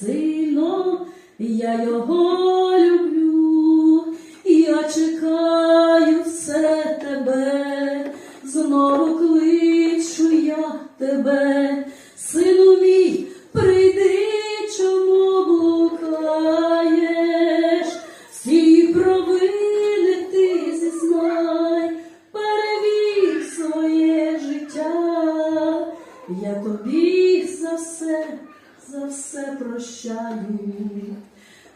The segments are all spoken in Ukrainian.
Сильно я його люблю, я чекаю все тебе, знову кличу я тебе, сину мій, прийди, чому блукаєш, всі провини ти зізнай, перевір своє життя, я тобі за все, за все прощаю.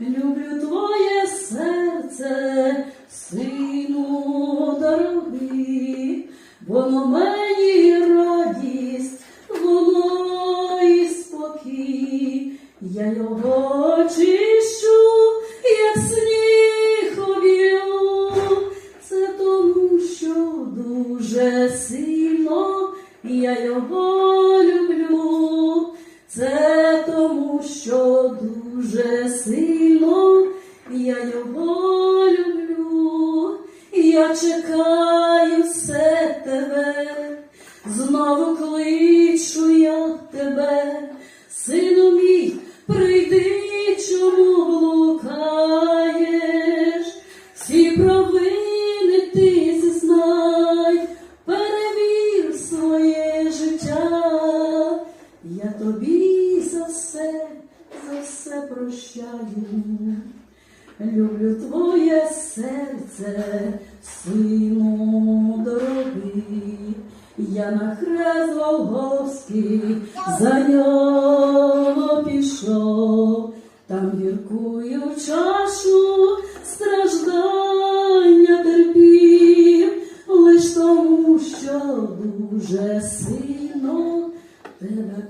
Люблю твоє серце, сину дорогий, воно мені радість, воно і спокій, я його чищу, як сніг обілю, це тому, що дуже сильно я його чекаю все тебе, знову кличу я тебе, сину мій, прийди, чому блукаєш, всі провини ти зізнай, перевір своє життя, я тобі за все, за все прощаю. Люблю твоє серце, сину дорогий, я на хрест Голгофський за нього пішов, там гіркую чашу страждання терпів, лиш тому, що дуже сильно тебе.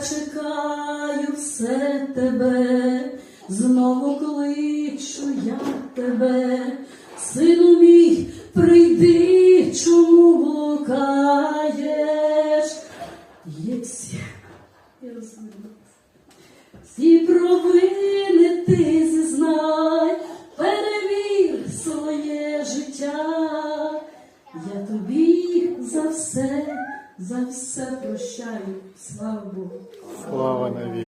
Чекаю все тебе, знову кличу я тебе, сину мій, прийди, чому блукаєш. Є всі, я розумію. Всі провини ти зізнай, перевір своє життя. Я тобі за все, за все прощаю. Слава Богу. Слава навіки.